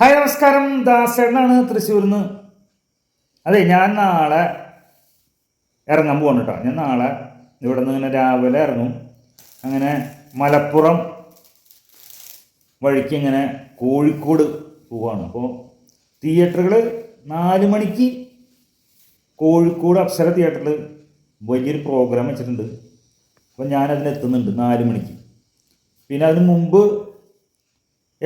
Hi നമസ്കാരം. ദാസേട്ടനാണ് തൃശ്ശൂരിൽ നിന്ന് അതെ ഞാൻ നാളെ ഇറങ്ങാൻ പോകണം കേട്ടോ. ഞാൻ നാളെ ഇവിടെ നിന്ന് ഇങ്ങനെ രാവിലെ ഇറങ്ങും. അങ്ങനെ മലപ്പുറം വഴിക്ക് ഇങ്ങനെ കോഴിക്കോട് പോവാണ്. അപ്പോൾ തിയേറ്ററുകൾ നാല് മണിക്ക് കോഴിക്കോട് അപ്സര തിയേറ്ററിൽ വലിയൊരു പ്രോഗ്രാം വെച്ചിട്ടുണ്ട്. അപ്പോൾ ഞാനതിനെത്തുന്നുണ്ട് നാല് മണിക്ക്. പിന്നെ അതിന് മുമ്പ്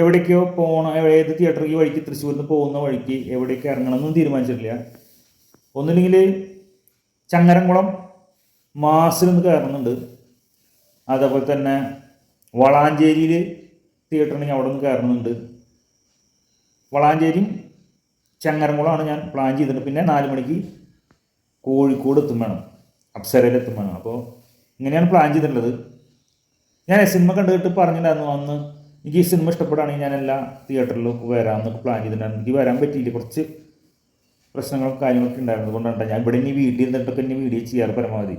എവിടേക്കോ പോകണം ഏത് തിയേറ്ററിൽ വഴിക്ക് തൃശ്ശൂരിൽ നിന്ന് പോകുന്ന വഴിക്ക് എവിടേക്ക് ഇറങ്ങണമെന്നും തീരുമാനിച്ചിട്ടില്ല. ഒന്നില്ലെങ്കിൽ ചങ്ങരംകുളം മാസിൽ നിന്ന് കയറുന്നുണ്ട് അതേപോലെ തന്നെ വളാഞ്ചേരിയിൽ തിയേറ്ററിന് അവിടെ നിന്ന് കയറുന്നുണ്ട് വളാഞ്ചേരിയും ചങ്ങരംകുളമാണ് ഞാൻ പ്ലാൻ ചെയ്തിട്ടുണ്ട്. പിന്നെ നാല് മണിക്ക് കോഴിക്കോട് എത്തും വേണം. അപ്സരയിൽ എത്തും വേണം. അപ്പോൾ ഇങ്ങനെയാണ് പ്ലാൻ ചെയ്തിട്ടുള്ളത്. ഞാൻ സിനിമ കണ്ടിട്ട് പറഞ്ഞിട്ടുണ്ടായിരുന്നു അന്ന് എനിക്ക് ഈ സിനിമ ഇഷ്ടപ്പെടുകയാണെങ്കിൽ ഞാൻ എല്ലാ തിയേറ്ററിലും വരാം എന്നൊക്കെ പ്ലാൻ ചെയ്തിട്ടുണ്ടായിരുന്നു എനിക്ക് വരാൻ പറ്റിയില്ല. കുറച്ച് പ്രശ്നങ്ങളും കാര്യങ്ങളൊക്കെ ഉണ്ടായിരുന്നത് കൊണ്ടാണ് ഞാൻ ഇവിടെ ഇനി വീട്ടിൽ ഇരുന്നിട്ടൊക്കെ ഇനി വീഡിയോ ചെയ്യാറ് പരമാവധി.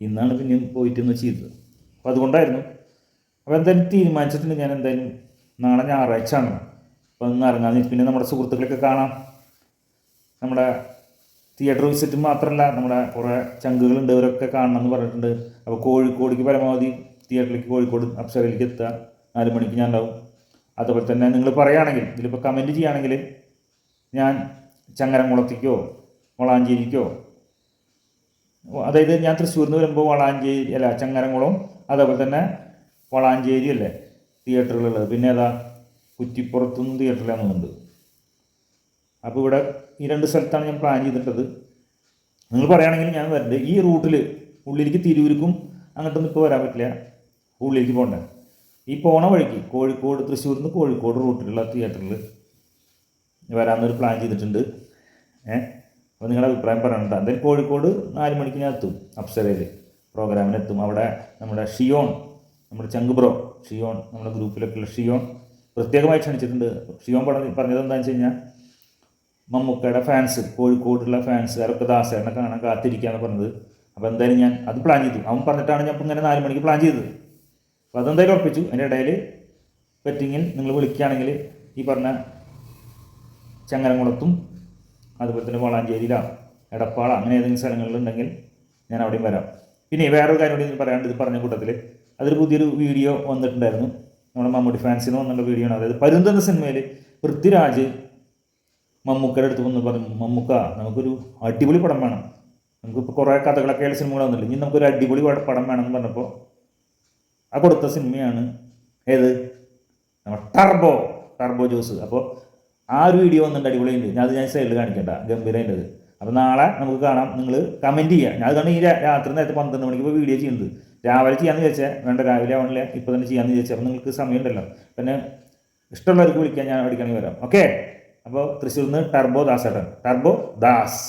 ഇന്നാണ് പിന്നെ പോയിട്ടൊന്ന് ചെയ്തത്. അപ്പോൾ അതുകൊണ്ടായിരുന്നു. അപ്പോൾ എന്തായാലും തീരുമാനിച്ചിട്ടുണ്ട്. ഞാൻ എന്തായാലും നാളെ ഞായറാഴ്ച ആണ് അപ്പോൾ ഒന്ന് ഇറങ്ങാമെന്ന് പിന്നെ നമ്മുടെ സുഹൃത്തുക്കളൊക്കെ കാണാം. നമ്മുടെ തിയേറ്റർ വിസിറ്റ് മാത്രമല്ല നമ്മുടെ കുറേ ചങ്കുകളുണ്ട്. അവരൊക്കെ കാണണം എന്ന് പറഞ്ഞിട്ടുണ്ട്. അപ്പോൾ കോഴിക്കോടിക്ക് പരമാവധി തിയേറ്ററിലേക്ക് കോഴിക്കോട് അപ്സരയിലേക്ക് എത്തുക. നാല് മണിക്ക് ഞാൻ ഉണ്ടാവും. അതുപോലെ തന്നെ നിങ്ങൾ പറയുകയാണെങ്കിൽ ഇതിലിപ്പോൾ കമന്റ് ചെയ്യുകയാണെങ്കിൽ ഞാൻ ചങ്ങരംകുളത്തേക്കോ വളാഞ്ചേരിക്കോ അതായത് ഞാൻ തൃശ്ശൂരിൽ നിന്ന് വരുമ്പോൾ വളാഞ്ചേരി അല്ല ചങ്ങരംകുളം അതേപോലെ തന്നെ വളാഞ്ചേരി അല്ലേ തിയേറ്ററുകളുള്ളത് പിന്നെ ഏതാ? കുറ്റിപ്പുറത്തുനിന്ന് തിയേറ്ററിലാണുള്ളത് അപ്പോൾ ഇവിടെ ഈ രണ്ട് സ്ഥലത്താണ് ഞാൻ പ്ലാൻ ചെയ്തിട്ടത്. നിങ്ങൾ പറയുകയാണെങ്കിൽ ഞാൻ വരണ്ട്. ഈ റൂട്ടിൽ ഉള്ളിലേക്ക് തിരൂരിക്കും അങ്ങോട്ടൊന്നും ഇപ്പോൾ വരാൻ പറ്റില്ല. ഉള്ളിലേക്ക് പോകണ്ടേ? ഈ പോണ വഴിക്ക് കോഴിക്കോട് തൃശ്ശൂരിൽ നിന്ന് കോഴിക്കോട് റൂട്ടിലുള്ള തിയേറ്ററിൽ വരാമെന്നൊരു പ്ലാൻ ചെയ്തിട്ടുണ്ട്. ഏ? അപ്പോൾ നിങ്ങളുടെ അഭിപ്രായം പറയണ്ട എന്തായാലും കോഴിക്കോട് നാല് മണിക്ക് ഞാൻ എത്തും അപ്സരയിൽ പ്രോഗ്രാമിനെത്തും. അവിടെ നമ്മുടെ ഷിയോൺ നമ്മുടെ ചങ്ക് ബ്രോ ഷിയോൺ നമ്മുടെ ഗ്രൂപ്പിലൊക്കെയുള്ള ഷിയോൺ പ്രത്യേകമായി ക്ഷണിച്ചിട്ടുണ്ട്. ഷിയോൺ പറഞ്ഞ പറഞ്ഞത് എന്താണെന്ന് വെച്ച് കഴിഞ്ഞാൽ മമ്മൂക്കയുടെ ഫാൻസ് കോഴിക്കോടുള്ള ഫാൻസ് അവരൊക്കെ ദാസേനെ കാണാൻ കാത്തിരിക്കുകയെന്ന് പറഞ്ഞത്. അപ്പോൾ എന്തായാലും ഞാൻ അത് പ്ലാൻ ചെയ്തു. അവൻ പറഞ്ഞിട്ടാണ് ഞാൻ ഇപ്പം ഇങ്ങനെ നാല് മണിക്ക് പ്ലാൻ ചെയ്തത്. അപ്പോൾ അതെന്തായാലും ഉറപ്പിച്ചു. അതിന്റെ ഇടയിൽ പറ്റിങ്ങിൽ നിങ്ങൾ വിളിക്കുകയാണെങ്കിൽ ഈ പറഞ്ഞ ചങ്ങരംകുളത്തും അതുപോലെ തന്നെ വളാഞ്ചേരിയിലാണ് എടപ്പാള അങ്ങനെ ഏതെങ്കിലും സ്ഥലങ്ങളിലുണ്ടെങ്കിൽ ഞാൻ അവിടെയും വരാം. പിന്നെ വേറൊരു കാര്യം കൂടി പറയാണ്ട് ഇത് പറഞ്ഞ കൂട്ടത്തിൽ അതൊരു പുതിയൊരു വീഡിയോ വന്നിട്ടുണ്ടായിരുന്നു. നമ്മുടെ മമ്മൂട്ടി ഫാൻസിന് വന്നുള്ള വീഡിയോ ആണ്. അതായത് പരുന്ത എന്ന സിനിമയിൽ പൃഥ്വിരാജ് മമ്മൂക്കയുടെ അടുത്ത് വന്ന് പറഞ്ഞു മമ്മൂക്ക നമുക്കൊരു അടിപൊളി പടം വേണം. നമുക്കിപ്പോൾ കുറേ കഥകളൊക്കെയുള്ള സിനിമകൾ വന്നില്ല ഇനി നമുക്കൊരു അടിപൊളി പട- എന്ന് പറഞ്ഞപ്പോൾ ആ കൊടുത്ത സിനിമയാണ് ഏത്? നമ്മൾ ടർബോ ടർബോ ജോസ്. അപ്പോൾ ആ ഒരു വീഡിയോ വന്നിട്ട് അടിപൊളിയുണ്ട്. ഞാൻ അത് ഞാൻ സൈഡിൽ കാണിക്കണ്ട ഗംഭീരമായിട്ടത് അപ്പോൾ നാളെ നമുക്ക് കാണാം നിങ്ങൾ കമന്റ് ചെയ്യുക ഞാൻ കാരണം ഈ രാത്രി നേരത്തെ പന്ത്രണ്ട് മണിക്ക് ഇപ്പോൾ വീഡിയോ ചെയ്യുന്നത്. രാവിലെ ചെയ്യാമെന്ന് ചോദിച്ചാൽ വേണ്ട രാവിലെ ആവണില്ല ഇപ്പോൾ തന്നെ ചെയ്യാമെന്ന് ചോദിച്ചാൽ അപ്പോൾ നിങ്ങൾക്ക് സമയമുണ്ടല്ലോ. പിന്നെ ഇഷ്ടമുള്ളവർക്ക് വിളിക്കാൻ ഞാൻ അടിക്കണമെങ്കിൽ വരാം. ഓക്കെ അപ്പോൾ തൃശ്ശൂരിൽ നിന്ന് ടർബോ ദാസ് ഏട്ടൻ ടർബോ ദാസ്.